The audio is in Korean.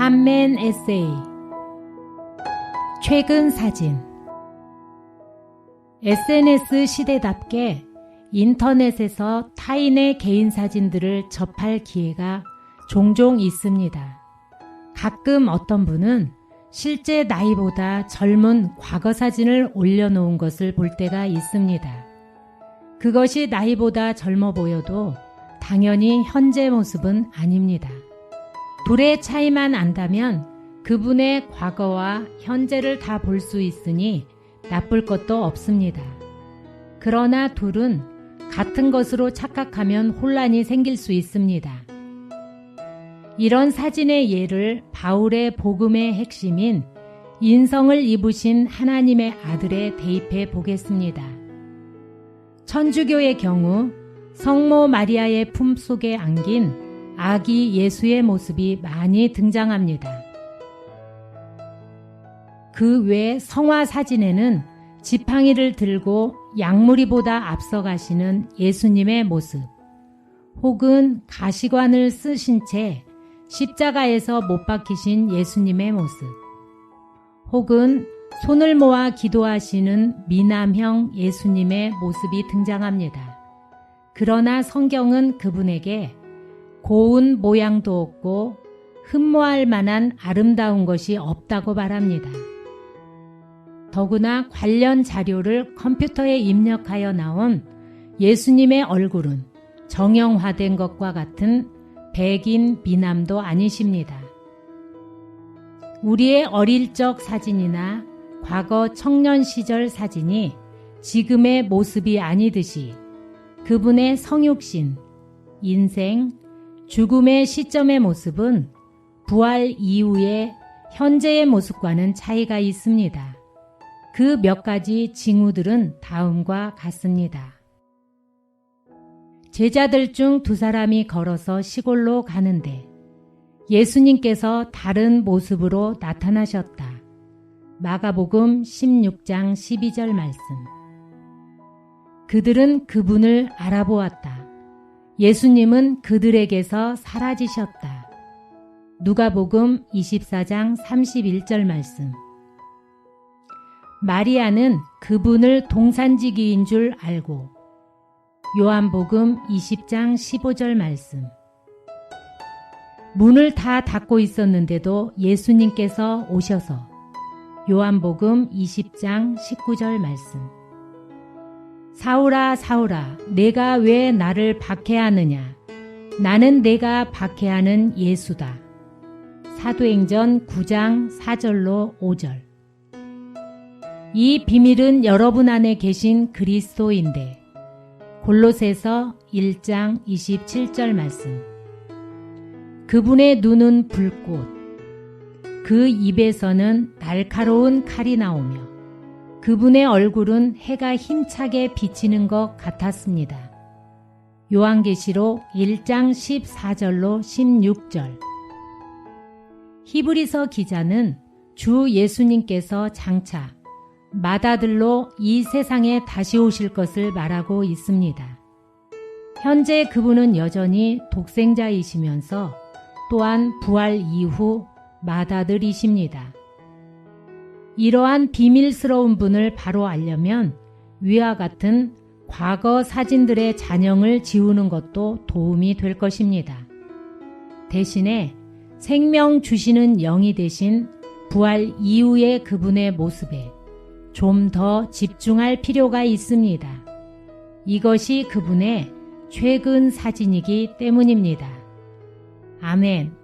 한맨 에세이 최근 사진 SNS 시대답게 인터넷에서 타인의 개인 사진들을 접할 기회가 종종 있습니다. 가끔 어떤 분은 실제 나이보다 젊은 과거 사진을 올려놓은 것을 볼 때가 있습니다. 그것이 나이보다 젊어 보여도 당연히 현재 모습은 아닙니다. 둘의 차이만 안다면 그분의 과거와 현재를 다 볼 수 있으니 나쁠 것도 없습니다. 그러나 둘은 같은 것으로 착각하면 혼란이 생길 수 있습니다. 이런 사진의 예를 바울의 복음의 핵심인 인성을 입으신 하나님의 아들에 대입해 보겠습니다. 천주교의 경우 성모 마리아의 품 속에 안긴 아기 예수의 모습이 많이 등장합니다. 그 외 성화 사진에는 지팡이를 들고 양무리보다 앞서가시는 예수님의 모습, 혹은 가시관을 쓰신 채 십자가에서 못 박히신 예수님의 모습, 혹은 손을 모아 기도하시는 미남형 예수님의 모습이 등장합니다. 그러나 성경은 그분에게 고운 모양도 없고 흠모할 만한 아름다운 것이 없다고 말합니다. 더구나 관련 자료를 컴퓨터에 입력하여 나온 예수님의 얼굴은 정형화된 것과 같은 백인 미남도 아니십니다. 우리의 어릴 적 사진이나 과거 청년 시절 사진이 지금의 모습이 아니듯이 그분의 성육신, 인생, 죽음의 시점의 모습은 부활 이후의 현재의 모습과는 차이가 있습니다. 그 몇 가지 징후들은 다음과 같습니다. 제자들 중 두 사람이 걸어서 시골로 가는데 예수님께서 다른 모습으로 나타나셨다. 마가복음 16장 12절 말씀. 그들은 그분을 알아보았다. 예수님은 그들에게서 사라지셨다. 누가복음 24장 31절 말씀. 마리아는 그분을 동산지기인 줄 알고 요한복음 20장 15절 말씀. 문을 다 닫고 있었는데도 예수님께서 오셔서 요한복음 20장 19절 말씀. 사울아 사울아 내가 왜 나를 박해하느냐 나는 내가 박해하는 예수다. 사도행전 9장 4절로 5절. 이 비밀은 여러분 안에 계신 그리스도인데 골로새서 1장 27절 말씀. 그분의 눈은 불꽃, 그 입에서는 날카로운 칼이 나오며 그분의 얼굴은 해가 힘차게 비치는 것 같았습니다. 요한계시록 1장 14절로 16절. 히브리서 기자는 주 예수님께서 장차 마다들로 이 세상에 다시 오실 것을 말하고 있습니다. 현재 그분은 여전히 독생자이시면서 또한 부활 이후 마다들이십니다. 이러한 비밀스러운 분을 바로 알려면 위와 같은 과거 사진들의 잔영을 지우는 것도 도움이 될 것입니다. 대신에 생명 주시는 영이 대신 부활 이후의 그분의 모습에 좀 더 집중할 필요가 있습니다. 이것이 그분의 최근 사진이기 때문입니다. 아멘.